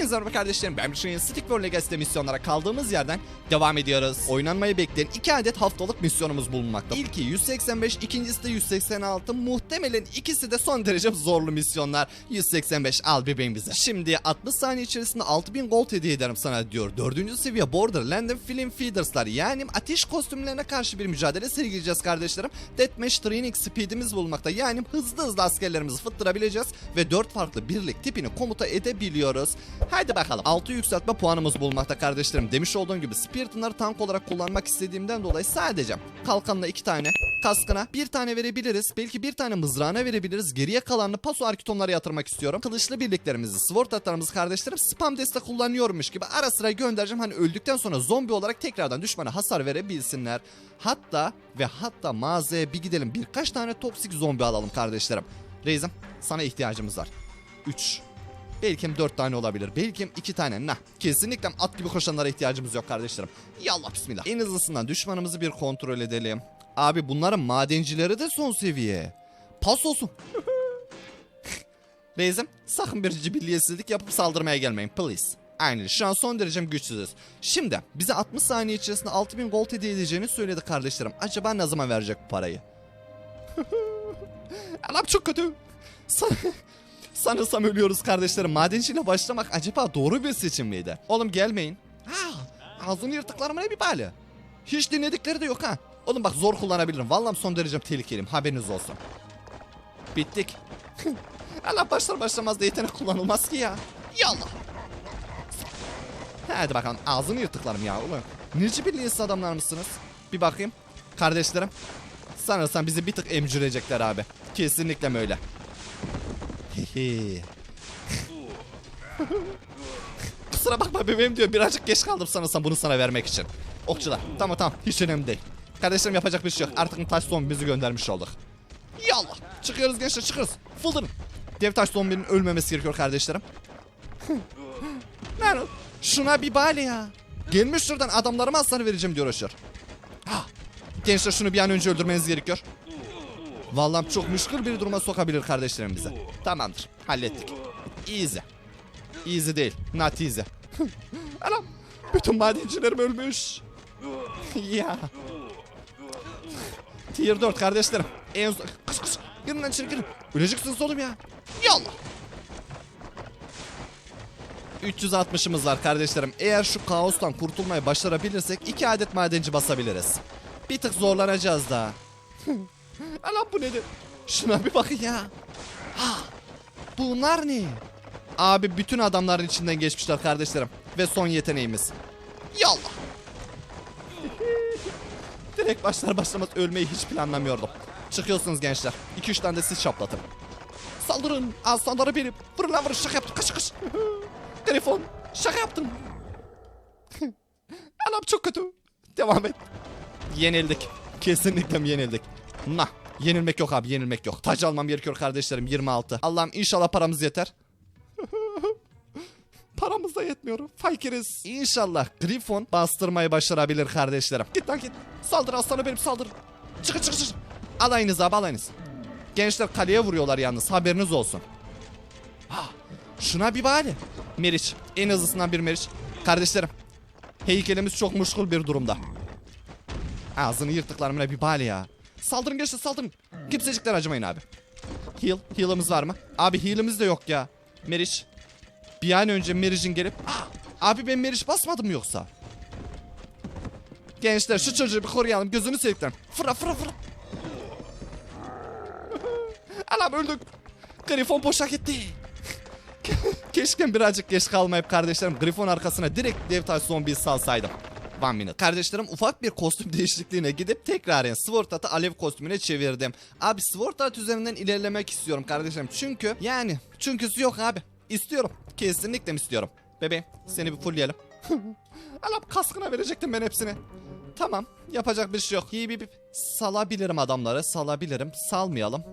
Hepinize merhaba kardeşlerim. Ben Büşra'nın Stick World Legacy'de misyonlara kaldığımız yerden devam ediyoruz. Oynanmayı bekleyen iki adet haftalık misyonumuz bulunmakta. İlki 185, ikincisi de 186. Muhtemelen ikisi de son derece zorlu misyonlar. 185 al bebeğim bize. Şimdi 60 saniye içerisinde 6000 gold hediye ederim sana diyor. Dördüncü seviye Borderland Film Feeders'lar yani ateş kostümlerine karşı bir mücadele sergileyeceğiz kardeşlerim. Deathmatch Training Speed'imiz bulunmakta. Yani hızlı hızlı askerlerimizi fıttırabileceğiz ve 4 farklı birlik tipini komuta edebiliyoruz. Haydi bakalım. 6 yükseltme puanımız bulunmakta kardeşlerim. Demiş olduğum gibi Spirit'ınları tank olarak kullanmak istediğimden dolayı sadece kalkanla 2 tane, kaskına bir tane verebiliriz. Belki bir tane mızrağına verebiliriz. Geriye kalanını paso arkitonlara yatırmak istiyorum. Kılıçlı birliklerimizi, sword atlarımızı kardeşlerim spam deste kullanıyormuş gibi ara sıra göndereceğim. Hani öldükten sonra zombi olarak tekrardan düşmana hasar verebilsinler. Hatta ve hatta mağazaya bir gidelim. Birkaç tane toksik zombi alalım kardeşlerim. Reis'im sana ihtiyacımız var. 3 Belki 4 tane olabilir. Belki 2 tane. Nah. Kesinlikle at gibi koşanlara ihtiyacımız yok kardeşlerim. Yallah bismillah. En hızlısından düşmanımızı bir kontrol edelim. Abi bunların madencileri de son seviye. Pas olsun. Reis'im sakın bir cibilliyetsizlik yapıp saldırmaya gelmeyin please. Aynen şu an son derecem güçsüzüz. Şimdi bize 60 saniye içerisinde 6000 gold hediye edeceğini söyledi kardeşlerim. Acaba ne zaman verecek bu parayı? Anam çok kötü. San Sanırsam ölüyoruz kardeşlerim. Madenciyle başlamak acaba doğru bir seçim miydi? Oğlum gelmeyin. Ha, ağzını yırtıklarıma ne bir bali. Hiç dinledikleri de yok ha. Oğlum bak zor kullanabilirim. Vallahi son derece tehlikeliyim. Haberiniz olsun. Bittik. Allah başlar başlamaz da yetenek kullanılmaz ki ya. Yallah. Hadi bakalım ağzını yırtıklarım ya ulan. Nici birliğiniz adamlar mısınız? Bir bakayım. Kardeşlerim. Sanırsam bizi bir tık emcürecekler abi. Kesinlikle öyle. Kusura bakma bebeğim diyor. Birazcık geç kaldım sanırsam bunu sana vermek için. Okçular. Tamam tamam. Hiç önemli değil. Kardeşlerim yapacak bir şey yok. Artık taş zombimizi göndermiş olduk. Yallah. Çıkıyoruz gençler çıkıyoruz. Fıldırın. Dev taş zombinin ölmemesi gerekiyor kardeşlerim. Lan şuna bir bale ya. Gelmiş şuradan adamlarıma hasar vereceğim diyor uğraşıyor. Ah. Gençler şunu bir an önce öldürmeniz gerekiyor. Vallahi çok müşkül bir duruma sokabilir kardeşlerim bize. Tamamdır. Hallettik. Easy. Easy değil. Not easy. Anam. Bütün madencilerim ölmüş. ya. Tier 4 kardeşlerim. En son... Kış kış. Girin lan içeri. Öleceksiniz oğlum ya. Yallah. 360'ımız var kardeşlerim. Eğer şu kaostan kurtulmayı başarabilirsek iki adet madenci basabiliriz. Bir tık zorlanacağız daha. Alan bu nedir? Şuna bir bakın ya. Ha, bunlar ne? Abi bütün adamların içinden geçmişler kardeşlerim. Ve son yeteneğimiz. Yallah. Direkt başlar başlamaz ölmeyi hiç planlamıyordum. Çıkıyorsunuz gençler. 2-3 tane de siz şaplatın. Saldırın. Aslanları benim. Vurun lan vurun şaka yaptım. Kaç kaç. Telefon. Şaka yaptım. Anam çok kötü. Devam et. Yenildik. Kesinlikle yenildik. Nah. Yenilmek yok abi yenilmek yok. Taç almam gerekiyor kardeşlerim 26. Allah'ım inşallah paramız yeter. Paramız da yetmiyor. Fakiriz. İnşallah Grifon bastırmayı başarabilir kardeşlerim. Git lan git. Saldır aslanı benim saldır. Çıkın çıkın çıkın. Alayınız abi alayınız. Gençler kaleye vuruyorlar yalnız haberiniz olsun. Ha, şuna bir bari. Meriç. En hızlısından bir Meriç. Kardeşlerim. Heykelimiz çok muşkul bir durumda. Ağzını yırttıklarımla bir bari ya. Saldırın gençler saldırın. Kimsecikler acımayın abi. Heal. Heal'ımız var mı? Abi heal'ımız da yok ya. Meriç. Bir an önce Meriç'in gelip... Ah, abi ben Meriç basmadım yoksa? Gençler şu çocuğu bir koruyalım. Gözünü seveyim. Fıra fıra fıra. Anam öldük. Grifon boşa gitti. Keşke birazcık geç kalmayıp kardeşlerim Grifon arkasına direkt dev taş zombiyi salsaydım. One. Kardeşlerim ufak bir kostüm değişikliğine gidip tekrar Sword Art'ı alev kostümüne çevirdim. Abi Sword Art üzerinden ilerlemek istiyorum kardeşlerim. Çünkü yani çünküsü yok abi. İstiyorum. Kesinlikle istiyorum. Bebeğim seni bir fullleyelim. Alam kaskına verecektim ben hepsini. Tamam yapacak bir şey yok. Bir, bir salabilirim adamları salabilirim. Salmayalım.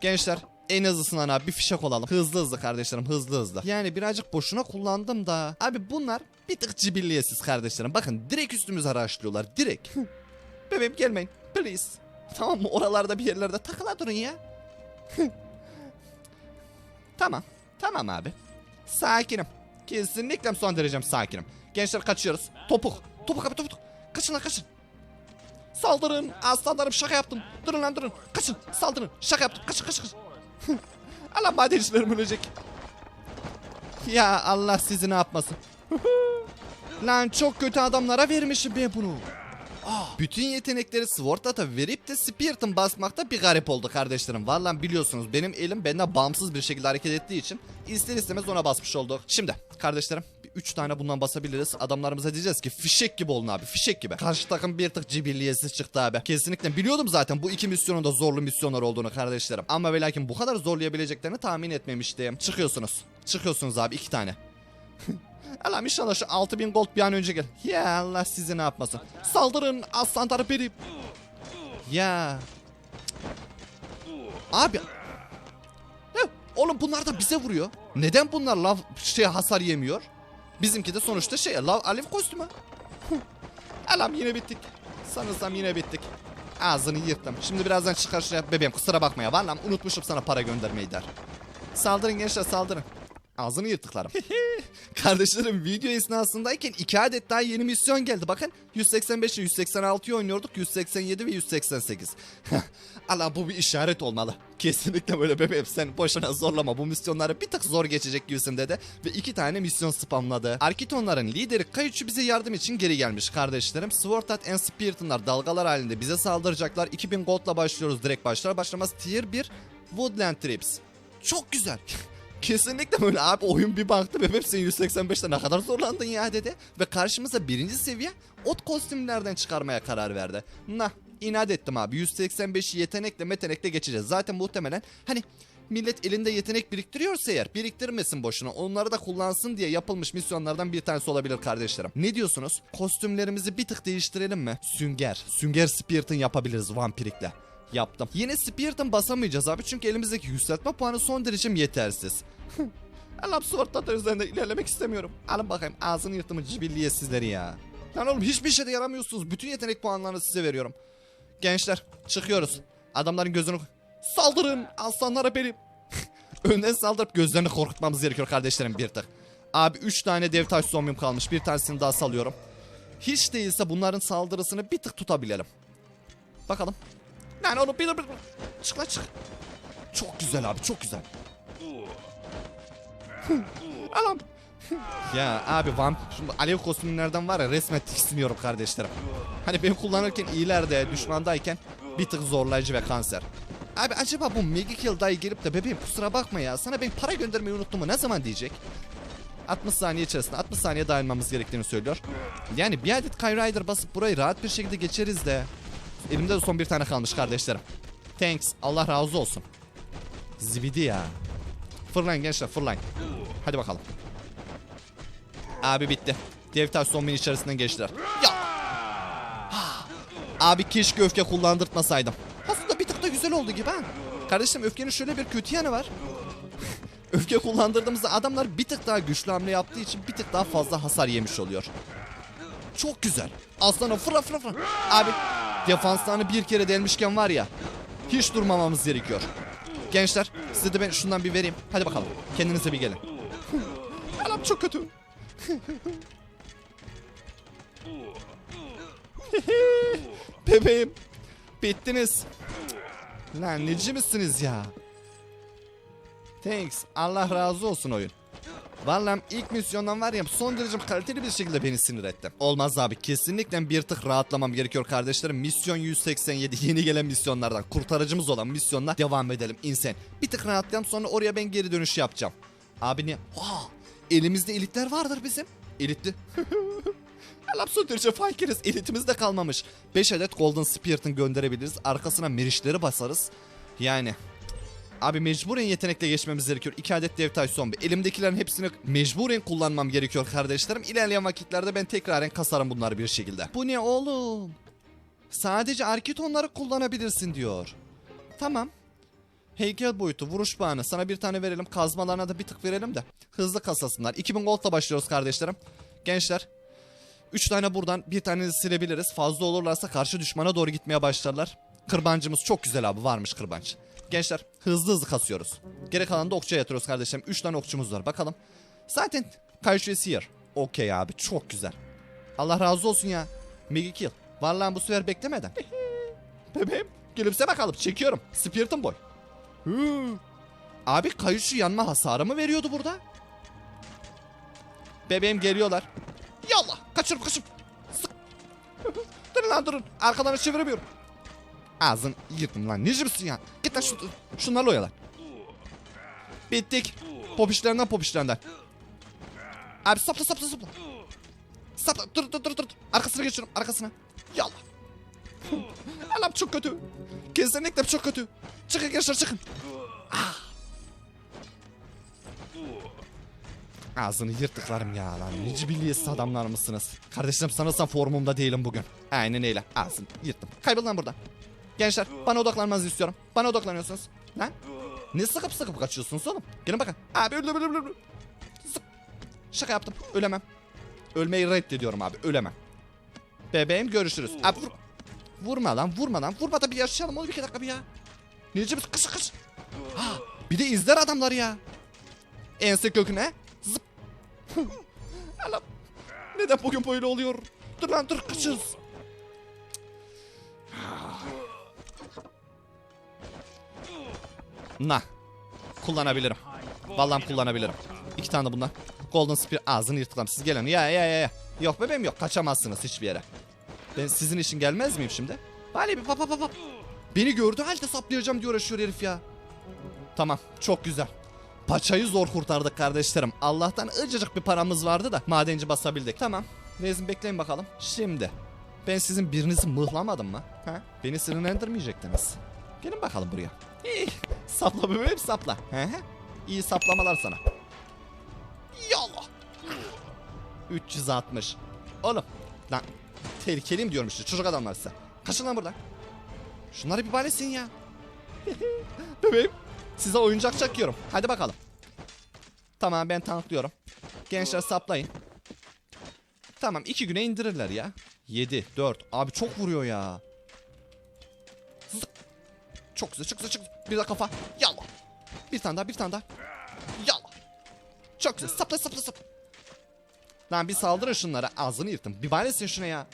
Gençler en hızlısından abi bir fişek olalım. Hızlı hızlı kardeşlerim hızlı hızlı. Yani birazcık boşuna kullandım da. Abi bunlar bir tık cibilliyetsiz kardeşlerim. Bakın direkt üstümüze araştırıyorlar direkt. Bebeğim gelmeyin please. Tamam mı oralarda bir yerlerde takıla durun ya. tamam. Tamam abi. Sakinim. Kesinlikle son derece sakinim. Gençler kaçıyoruz. Topuk. Topuk abi topuk. Kaçın lan kaçın. Saldırın. Aslanlarım şaka yaptım. Durun lan durun. Kaçın. Saldırın. Şaka yaptım. Kaçın kaçın kaçın. Allah madencilerim ölecek. Ya Allah sizi ne yapmasın. Lan çok kötü adamlara vermişim ben bunu. Ah, bütün yetenekleri Sword Ata verip de Spirit'ın basmakta bir garip oldu kardeşlerim. Vallahi biliyorsunuz benim elim benden bağımsız bir şekilde hareket ettiği için ister istemez ona basmış olduk. Şimdi kardeşlerim 3 tane bundan basabiliriz. Adamlarımıza diyeceğiz ki fişek gibi olun abi fişek gibi. Karşı takım bir tık cibilliyesiz çıktı abi. Kesinlikle biliyordum zaten bu iki misyonun da zorlu misyonlar olduğunu kardeşlerim. Ama ve lakin bu kadar zorlayabileceklerini tahmin etmemiştim. Çıkıyorsunuz. Çıkıyorsunuz abi iki tane. Allah'ım inşallah şu 6000 gold bir an önce gel. Ya Allah sizi ne yapmasın. Saldırın aslanları beri. Ya. Abi. Ne? Oğlum bunlar da bize vuruyor. Neden bunlar lav şey hasar yemiyor? Bizimki de sonuçta şey lav alev kostümü. Allah'ım yine bittik. Sanırsam yine bittik. Ağzını yırttım. Şimdi birazdan çıkar yap. Bebeğim kusura bakma ya. Vallahi unutmuşum sana para göndermeyi der. Saldırın gençler saldırın. Ağzını yırtıklarım. Kardeşlerim video esnasındayken iki adet daha yeni misyon geldi. Bakın 185 ile 186'yı oynuyorduk. 187 ve 188. Allah bu bir işaret olmalı. Kesinlikle böyle bebeğim sen boşuna zorlama. Bu misyonları bir tık zor geçecek gibisin dedi. Ve iki tane misyon spamladı. Arkitonların lideri Kayuç'u bize yardım için geri gelmiş kardeşlerim. Sword Art and Spirit'ınlar dalgalar halinde bize saldıracaklar. 2000 gold'la başlıyoruz direkt başlar başlamaz. Tier 1 Woodland Trips. Çok güzel. Kesinlikle böyle abi oyun bir baktı ve sen 185'te ne kadar zorlandın ya dedi. Ve karşımıza birinci seviye ot kostümlerden çıkarmaya karar verdi. Nah inat ettim abi 185'i yetenekle metenekle geçeceğiz. Zaten muhtemelen hani millet elinde yetenek biriktiriyorsa eğer biriktirmesin boşuna onları da kullansın diye yapılmış misyonlardan bir tanesi olabilir kardeşlerim. Ne diyorsunuz? Kostümlerimizi bir tık değiştirelim mi? Sünger. Sünger Spirit'ın yapabiliriz vampirikle. Yaptım. Yine Spirit'ın basamayacağız abi çünkü elimizdeki yükseltme puanı son derecem yetersiz. Allah'ım Sword üzerinde ilerlemek istemiyorum. Alın bakayım ağzını yırtımı cibilliye sizleri ya. Lan oğlum hiçbir şeyde yaramıyorsunuz. Bütün yetenek puanlarını size veriyorum. Gençler çıkıyoruz. Adamların gözünü... Saldırın aslanlara benim. Önden saldırıp gözlerini korkutmamız gerekiyor kardeşlerim bir tık. Abi 3 tane dev taş zombim kalmış. Bir tanesini daha salıyorum. Hiç değilse bunların saldırısını bir tık tutabilelim. Bakalım. Lan oğlum bir, bir. Çık lan çık. Çok güzel abi çok güzel. Alam. ya abi vamp şimdi alev kostümlerden var ya resmen tiksiniyorum kardeşlerim. Hani ben kullanırken iyilerde düşmandayken bir tık zorlayıcı ve kanser. Abi acaba bu Mega Kill dayı gelip de bebeğim kusura bakma ya sana ben para göndermeyi unuttum mu ne zaman diyecek? 60 saniye içerisinde 60 saniye dayanmamız gerektiğini söylüyor. Yani bir adet Kyle Rider basıp burayı rahat bir şekilde geçeriz de. Elimde de son bir tane kalmış kardeşlerim. Thanks. Allah razı olsun. Zibidi ya. Fırlayın gençler fırlayın. Hadi bakalım. Abi bitti. Dev zombinin içerisinden geçtiler. Ya. Abi keşke öfke kullandırtmasaydım. Aslında bir tık da güzel oldu gibi ha. Kardeşim öfkenin şöyle bir kötü yanı var. öfke kullandırdığımızda adamlar bir tık daha güçlü hamle yaptığı için bir tık daha fazla hasar yemiş oluyor. Çok güzel. Aslanım fırla fırla fırla. Abi defanslarını bir kere delmişken var ya. Hiç durmamamız gerekiyor. Gençler size de ben şundan bir vereyim. Hadi bakalım. Kendinize bir gelin. Anam çok kötü. Bebeğim. Bittiniz. Lan neci misiniz ya? Thanks. Allah razı olsun oyun. Vallahi ilk misyondan var ya son derece kaliteli bir şekilde beni sinir etti. Olmaz abi kesinlikle bir tık rahatlamam gerekiyor kardeşlerim. Misyon 187 yeni gelen misyonlardan kurtarıcımız olan misyonla devam edelim insan. Bir tık rahatlayalım sonra oraya ben geri dönüş yapacağım. Abi ne? Aa, elimizde elitler vardır bizim. Elitli. Son derece fakiriz. Elitimiz de kalmamış. 5 adet Golden Spirit'ın gönderebiliriz. Arkasına merişleri basarız. Yani Abi mecburen yetenekle geçmemiz gerekiyor. 2 adet dev taş zombi. Elimdekilerin hepsini mecburen kullanmam gerekiyor kardeşlerim. İlerleyen vakitlerde ben tekraren kasarım bunları bir şekilde. Bu ne oğlum? Sadece arkitonları kullanabilirsin diyor. Tamam. Heykel boyutu, vuruş bağını. Sana bir tane verelim. Kazmalarına da bir tık verelim de. Hızlı kasasınlar. 2000 goldla başlıyoruz kardeşlerim. Gençler. 3 tane buradan bir tanesi silebiliriz. Fazla olurlarsa karşı düşmana doğru gitmeye başlarlar. Kırbancımız çok güzel abi. Varmış kırbanç. Gençler hızlı hızlı kasıyoruz. Geri kalan da okçuya yatırıyoruz kardeşlerim. 3 tane okçumuz var bakalım. Zaten Kayışu is here. Okey abi çok güzel. Allah razı olsun ya. Mega kill. Vallahi bu sefer beklemeden. Bebeğim gülümse bakalım çekiyorum. Spirit'ın boy. Hı. Abi kayışı yanma hasarı mı veriyordu burada? Bebeğim geliyorlar. Yallah kaçırıp kaçıp. Sık. durun lan durun. Arkadan çeviremiyorum. Ağzın yırttım lan. Nice misin ya? Git lan şu, şunlarla oyalan. Bittik. Popişlerinden popişlerinden. Abi sapla sapla sapla. Sapla dur dur dur dur. Arkasına geçiyorum arkasına. Yallah. Allah'ım çok kötü. Kesinlikle çok kötü. Çıkın gençler çıkın. Ah. Ağzını yırttıklarım ya lan. Ne cibilliyetsiz adamlar mısınız? Kardeşlerim sanırsam formumda değilim bugün. Aynen öyle. Ağzını yırttım. Kaybol lan buradan. Gençler bana odaklanmanızı istiyorum. Bana odaklanıyorsunuz. Lan. Ne sıkıp sıkıp kaçıyorsunuz oğlum? Gelin bakın. Abi öldüm öldüm. Zıp. Şaka yaptım. Ölemem. Ölmeyi reddediyorum abi. Ölemem. Bebeğim görüşürüz. Abi vur. Vurma lan vurma lan. Vurma da bir yaşayalım oğlum iki dakika bir ya. Necip kış kış. Ha, bir de izler adamlar ya. Ense köküne. Zıp. Allah'ım. Neden bugün böyle oluyor? Dur lan dur kaçırız. Na. Kullanabilirim. Vallahi kullanabilirim. İki tane de bundan. Golden Spear ağzını yırtıklam. Siz gelin. Ya ya ya ya. Yok bebeğim yok. Kaçamazsınız hiçbir yere. Ben sizin için gelmez miyim şimdi? Bari bir pap pap pap. Beni gördü halde saplayacağım diyor uğraşıyor herif ya. Tamam çok güzel. Paçayı zor kurtardık kardeşlerim. Allah'tan ıcıcık bir paramız vardı da madenci basabildik. Tamam. Rezin bekleyin bakalım. Şimdi. Ben sizin birinizi mıhlamadım mı? Ha? Beni sinirlendirmeyecektiniz. Gelin bakalım buraya. İyi. Sapla bebeğim sapla. He. İyi saplamalar sana. Yallah. 360. Oğlum. Lan. Tehlikeliyim diyorum işte çocuk adamlar size. Kaçın lan buradan. Şunları bir balesin ya. Bebeğim. Size oyuncak çakıyorum. Hadi bakalım. Tamam ben tanklıyorum. Gençler saplayın. Tamam iki güne indirirler ya. 7, 4. Abi çok vuruyor ya. Çok güzel, çok güzel, çok güzel. Bir daha kafa. Yallah. Bir tane daha, bir tane daha. Yallah. Çok güzel. Sapla, sapla, sapla. Lan bir saldırın şunlara. Ağzını yırttım. Bir bahanesin şuna ya.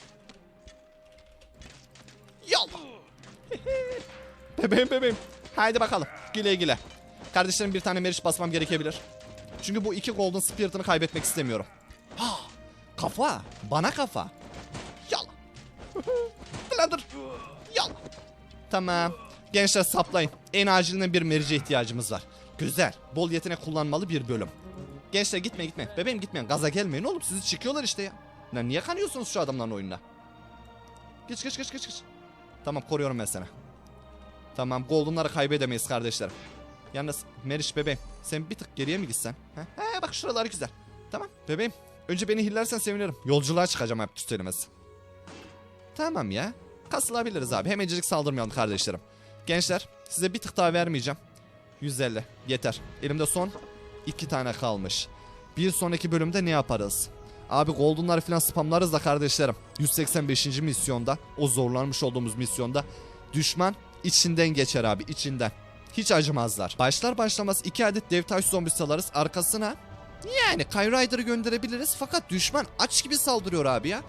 Yallah. bebeğim bebeğim. Haydi bakalım. Güle güle. Kardeşlerim bir tane meriç basmam gerekebilir. Çünkü bu iki golden spirit'ını kaybetmek istemiyorum. Ha, kafa. Bana kafa. Yallah. Lan dur. Yallah. Tamam. Gençler saplayın. En bir merice ihtiyacımız var. Güzel. Bol yetenek kullanmalı bir bölüm. Gençler gitme gitme. Bebeğim gitmeyin. Gaza gelmeyin oğlum. Sizi çıkıyorlar işte ya. Lan niye kanıyorsunuz şu adamların oyununa? Geç geç geç geç geç. Tamam koruyorum ben seni. Tamam goldenları kaybedemeyiz kardeşlerim. Yalnız Meriç bebeğim sen bir tık geriye mi gitsen? He, He bak şuralar güzel. Tamam bebeğim. Önce beni hillersen sevinirim. Yolculuğa çıkacağım hep tüstelemez. Tamam ya. Kasılabiliriz abi. Hemencik saldırmayalım kardeşlerim. Gençler size bir tık daha vermeyeceğim. 150 yeter. Elimde son iki tane kalmış. Bir sonraki bölümde ne yaparız? Abi goldenları falan spamlarız da kardeşlerim. 185. misyonda o zorlanmış olduğumuz misyonda düşman içinden geçer abi içinden. Hiç acımazlar. Başlar başlamaz iki adet dev taş zombi salarız arkasına. Yani Kay Rider'ı gönderebiliriz fakat düşman aç gibi saldırıyor abi ya.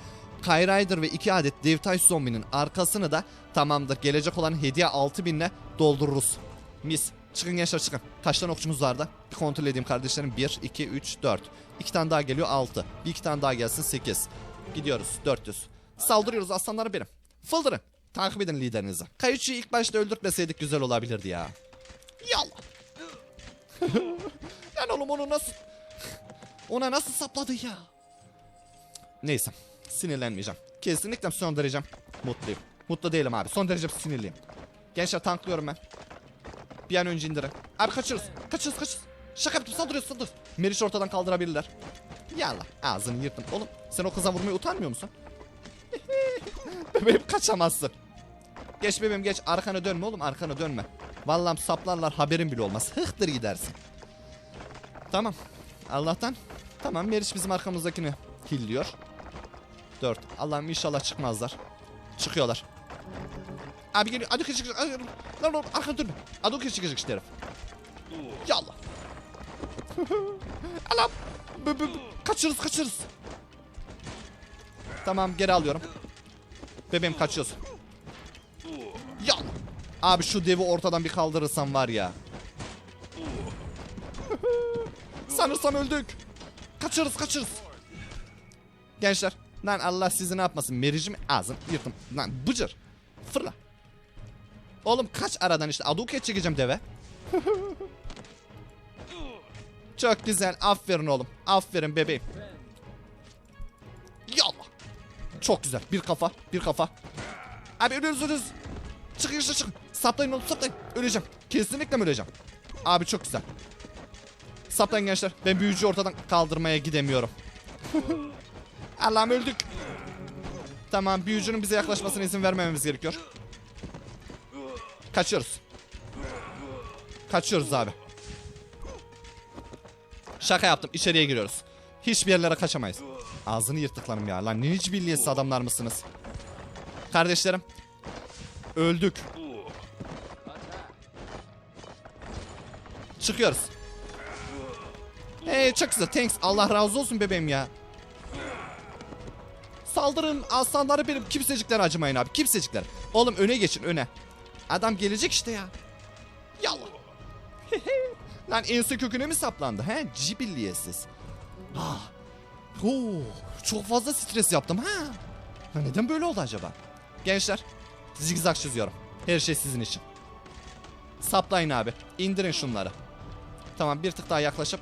Kay Rider ve iki adet dev taş zombinin arkasını da tamamdır gelecek olan hediye 6000 ile doldururuz. Mis. Çıkın gençler çıkın. Kaç tane okçumuz vardı? Bir kontrol edeyim kardeşlerim. 1, 2, 3, 4. 2 tane daha geliyor 6. Bir iki tane daha gelsin 8. Gidiyoruz 400. Saldırıyoruz aslanları benim. Fıldırın. Takip edin liderinizi. Kayıcı'yı ilk başta öldürtmeseydik güzel olabilirdi ya. Yallah. Lan oğlum onu nasıl... Ona nasıl sapladı ya? Neyse. Sinirlenmeyeceğim. Kesinlikle son derece mutluyum. Mutlu değilim abi. Son derece sinirliyim. Gençler tanklıyorum ben. Bir an önce indirin. Abi kaçırız. Kaçırız kaçırız. Şaka yaptım saldırıyoruz saldırıyoruz. Meriç ortadan kaldırabilirler. Yallah ağzını yırttım. Oğlum sen o kıza vurmaya utanmıyor musun? bebeğim kaçamazsın. Geç bebeğim geç. Arkana dönme oğlum arkana dönme. Vallahi saplarlar haberin bile olmaz. Hıhtır gidersin. Tamam. Allah'tan. Tamam Meriç bizim arkamızdakini hilliyor. 4. Allah'ım inşallah çıkmazlar. Çıkıyorlar. Abi geliyor. Aduke çıkacak. Lan lan arkana dönme. Aduke çıkacak işte herif. Yallah. Allah'ım. bı, bı. Kaçırız kaçırız. Tamam geri alıyorum. Bebeğim kaçıyorsun. Ya. Abi şu devi ortadan bir kaldırırsam var ya. Sanırsam öldük. Kaçırız kaçırız. Gençler. Lan Allah sizi ne yapmasın. Mericim ağzım yırttım. Lan bıcır. Fırla. Oğlum kaç aradan işte. Aduket çekeceğim deve. Çok güzel. Aferin oğlum. Aferin bebeğim. Yallah. Çok güzel. Bir kafa. Bir kafa. Abi ölüyoruz ölüyoruz. Çıkın işte çıkın. Saplayın oğlum saplayın. Öleceğim. Kesinlikle mi öleceğim? Abi çok güzel. Saplayın gençler. Ben büyücü ortadan kaldırmaya gidemiyorum. Allah'ım öldük. Tamam büyücünün bize yaklaşmasına izin vermememiz gerekiyor. Kaçıyoruz. Kaçıyoruz abi. Şaka yaptım. içeriye giriyoruz. Hiçbir yerlere kaçamayız. Ağzını yırttıklarım ya. Lan hiç billiyesi adamlar mısınız? Kardeşlerim. Öldük. Çıkıyoruz. Hey çok güzel. Thanks. Allah razı olsun bebeğim ya. Saldırın aslanları benim. Kimsecikler acımayın abi. Kimsecikler. Oğlum öne geçin öne. Adam gelecek işte ya. Yallah. Lan ense köküne mi saplandı? He cibilliyetsiz. Ah. Oo, çok fazla stres yaptım ha. ha. Neden böyle oldu acaba? Gençler zigzag çiziyorum. Her şey sizin için. Saplayın abi. İndirin şunları. Tamam bir tık daha yaklaşıp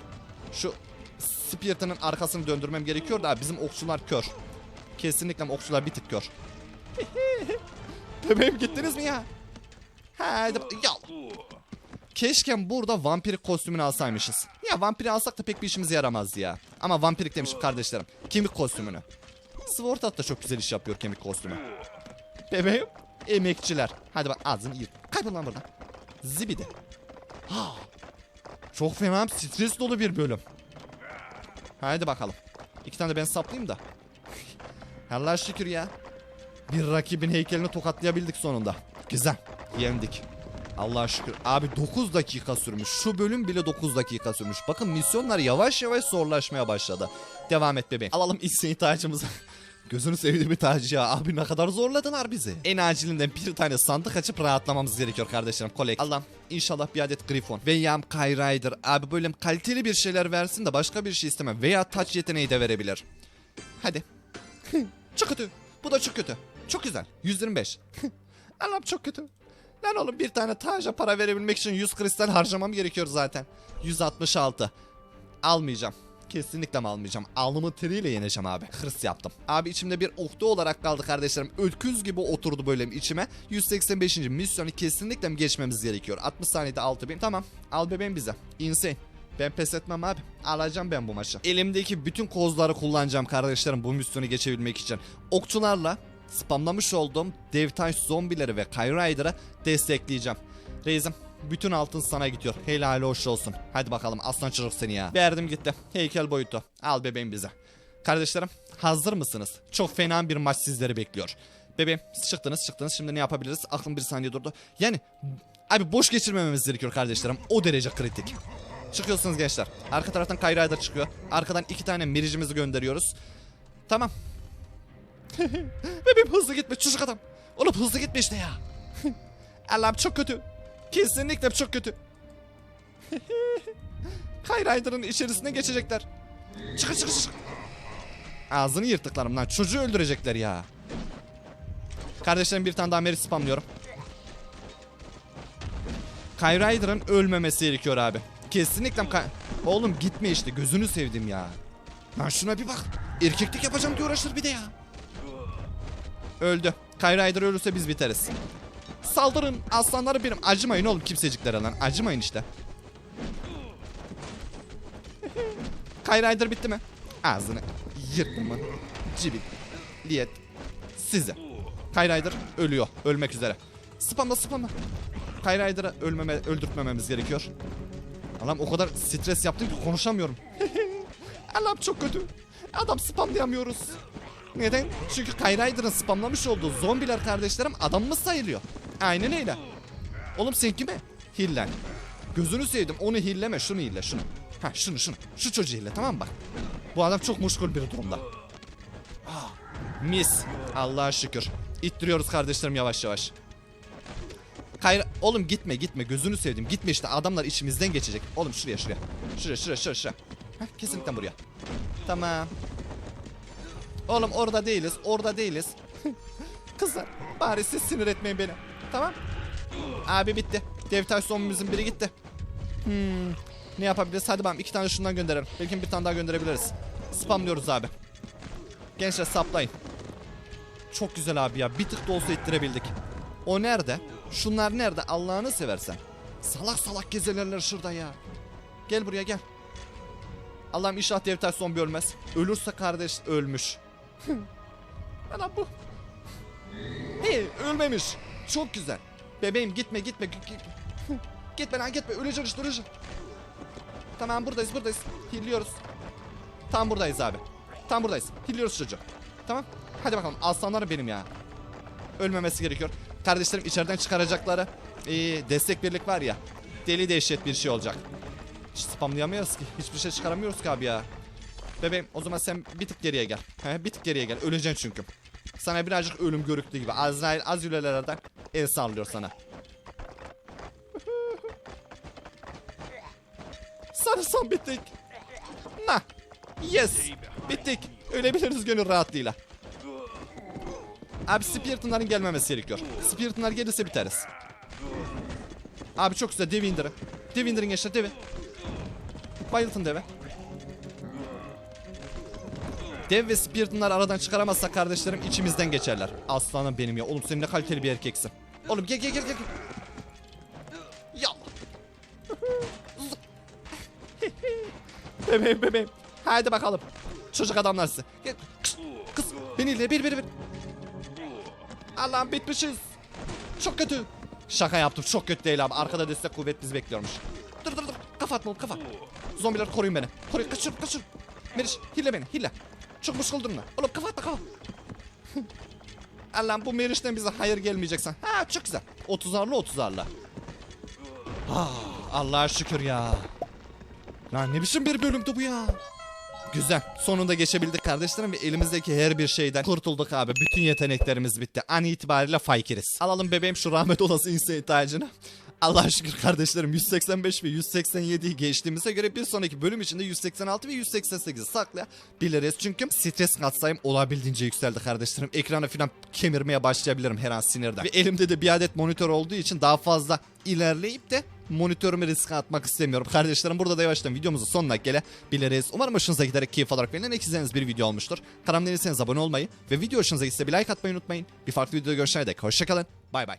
şu Spirit'inin arkasını döndürmem gerekiyor da bizim okçular kör. Kesinlikle okçular bir tık kör. Bebeğim gittiniz mi ya? Hadi ya. Keşke burada vampirik kostümünü alsaymışız. Ya vampiri alsak da pek bir işimize yaramaz ya. Ama vampirik demişim kardeşlerim. Kemik kostümünü. Svortat da çok güzel iş yapıyor kemik kostümü. Bebeğim. Emekçiler. Hadi bak ağzını yırt. Kaybol lan buradan. Zibidi. Ha. Çok fena stres dolu bir bölüm. Haydi bakalım. İki tane de ben saplayayım da. Allah şükür ya. Bir rakibin heykelini tokatlayabildik sonunda. Güzel. Yendik. Allah'a şükür. Abi 9 dakika sürmüş. Şu bölüm bile 9 dakika sürmüş. Bakın misyonlar yavaş yavaş zorlaşmaya başladı. Devam et bebeğim. Alalım isteği tacımızı. Gözünü sevdiğim bir tacı ya. Abi ne kadar zorladılar bizi. En acilinden bir tane sandık açıp rahatlamamız gerekiyor kardeşlerim. Kolek. Allah'ım inşallah bir adet Griffon. Veya Kai Rider. Abi böyle kaliteli bir şeyler versin de başka bir şey istemem. Veya taç yeteneği de verebilir. Hadi. çok kötü. Bu da çok kötü. Çok güzel. 125. Allah'ım çok kötü. Lan oğlum bir tane taca para verebilmek için 100 kristal harcamam gerekiyor zaten. 166. Almayacağım. Kesinlikle mi almayacağım. Alnımın teriyle yeneceğim abi. Hırs yaptım. Abi içimde bir oktu olarak kaldı kardeşlerim. Öküz gibi oturdu böyle içime. 185. misyonu kesinlikle mi geçmemiz gerekiyor. 60 saniyede 6000. Tamam. Al bebeğim bize. Insane. Ben pes etmem abi. Alacağım ben bu maçı. Elimdeki bütün kozları kullanacağım kardeşlerim bu misyonu geçebilmek için. Okçularla spamlamış olduğum dev taş zombileri ve Kai Rider'ı destekleyeceğim. Reis'im bütün altın sana gidiyor. Helal hoş olsun. Hadi bakalım aslan çocuk seni ya. Verdim gitti. Heykel boyutu. Al bebeğim bize. Kardeşlerim hazır mısınız? Çok fena bir maç sizleri bekliyor. Bebeğim çıktınız çıktınız şimdi ne yapabiliriz? Aklım bir saniye durdu. Yani abi boş geçirmememiz gerekiyor kardeşlerim. O derece kritik. Çıkıyorsunuz gençler. Arka taraftan Kai Rider çıkıyor. Arkadan iki tane miricimizi gönderiyoruz. Tamam. Bebeğim hızlı gitme çocuk adam. Oğlum hızlı gitme işte ya. Allah'ım çok kötü. Kesinlikle çok kötü. Kai Rider'ın içerisine geçecekler. Çıkın çıkın çıkın. Ağzını yırttıklarım lan. Çocuğu öldürecekler ya. Kardeşlerim bir tane daha meri spamlıyorum. Kai Rider'ın ölmemesi gerekiyor abi. Kesinlikle Kai... Oğlum gitme işte gözünü sevdim ya. Lan şuna bir bak. Erkeklik yapacağım diye uğraşır bir de ya. Öldü. Kai Rider ölürse biz biteriz. Saldırın aslanları benim. Acımayın oğlum kimseciklere lan. Acımayın işte. Kai Rider bitti mi? Ağzını yırttım ben. Cibil. Liyet. Size. Kai Rider ölüyor. Ölmek üzere. Spamla spamla. Kai Rider'ı ölmeme, öldürtmememiz gerekiyor. Allah'ım o kadar stres yaptım ki konuşamıyorum. Allah'ım çok kötü. Adam spamlayamıyoruz. Neden? Çünkü Kai Rider'ın spamlamış olduğu zombiler kardeşlerim adamımız sayılıyor. Aynen öyle. Oğlum sen kime? Hillen. Gözünü sevdim onu hilleme şunu hille şunu. Ha şunu şunu. Şu çocuğu ile tamam mı bak. Bu adam çok muşkul bir durumda. Ah, mis. Allah'a şükür. İttiriyoruz kardeşlerim yavaş yavaş. Kayra... Oğlum gitme gitme gözünü sevdim. Gitme işte adamlar içimizden geçecek. Oğlum şuraya şuraya. Şuraya şuraya şuraya şuraya. Heh, kesinlikle buraya. Tamam. Oğlum orada değiliz. Orada değiliz. Kızlar bari siz sinir etmeyin beni. Tamam. Abi bitti. Dev taş zombimizin biri gitti. Hmm. Ne yapabiliriz? Hadi bakalım iki tane şundan gönderelim. Belki bir tane daha gönderebiliriz. Spamlıyoruz abi. Gençler saplayın. Çok güzel abi ya. Bir tık da olsa ittirebildik. O nerede? Şunlar nerede? Allah'ını seversen. Salak salak gezelerler şurada ya. Gel buraya gel. Allah'ım inşallah dev taş zombi ölmez. Ölürse kardeş ölmüş. Ana bu. Hey ölmemiş. Çok güzel. Bebeğim gitme gitme. Gitme lan gitme. Öleceksin işte öleceksin. Tamam buradayız buradayız. Hilliyoruz. Tam buradayız abi. Tam buradayız. Hilliyoruz çocuğu. Tamam. Hadi bakalım aslanlarım benim ya. Ölmemesi gerekiyor. Kardeşlerim içeriden çıkaracakları ee, destek birlik var ya. Deli dehşet bir şey olacak. Hiç spamlayamıyoruz ki. Hiçbir şey çıkaramıyoruz ki abi ya. Bebeğim o zaman sen bir tık geriye gel. He, bir tık geriye gel. Öleceksin çünkü. Sana birazcık ölüm görüktüğü gibi. Azrail az yülelerden el sallıyor sana. Sanırsam bittik. Nah. Yes. Bittik. Ölebiliriz gönül rahatlığıyla. Abi Spirit'ınların gelmemesi gerekiyor. Spirit'ınlar gelirse biteriz. Abi çok güzel devi indirin. Devi indirin gençler devi. Bayıltın deve. Dev ve Spirit'ınlar aradan çıkaramazsa kardeşlerim içimizden geçerler. Aslanım benim ya. Oğlum sen ne kaliteli bir erkeksin. Oğlum gel gel gel gel. Ya. bebeğim bebeğim. Haydi bakalım. Çocuk adamlar size. Gel. Kız, kız beniyle bir bir bir. Allah'ım bitmişiz. Çok kötü. Şaka yaptım çok kötü değil abi. Arkada destek kuvvet bizi bekliyormuş. Dur dur dur. Kafa atma oğlum kafa. Zombiler koruyun beni. Koruyun kaçır kaçır. Meriç hile beni hile. Çok muşkul durma. Oğlum kafa atma kafa. Allah'ım bu Meriç'ten bize hayır gelmeyeceksen. Ha çok güzel. 30'arlı 30'arlı. Ah, Allah'a şükür ya. Lan ne biçim bir bölümdü bu ya. Güzel. Sonunda geçebildik kardeşlerim ve elimizdeki her bir şeyden kurtulduk abi. Bütün yeteneklerimiz bitti. An itibariyle fakiriz. Alalım bebeğim şu rahmet olası insan tacını. Allah'a şükür kardeşlerim 185 ve 187'yi geçtiğimize göre bir sonraki bölüm içinde 186 ve 188'i saklayabiliriz. Çünkü stres katsayım olabildiğince yükseldi kardeşlerim. Ekranı falan kemirmeye başlayabilirim her an sinirden. Ve elimde de bir adet monitör olduğu için daha fazla ilerleyip de monitörümü riske atmak istemiyorum. Kardeşlerim burada da yavaştan videomuzun sonuna gelebiliriz. Umarım hoşunuza giderek keyif alarak verilen ekizleriniz bir video olmuştur. Değilseniz abone olmayı ve video hoşunuza gitse bir like atmayı unutmayın. Bir farklı videoda görüşene dek hoşçakalın. Bay bay.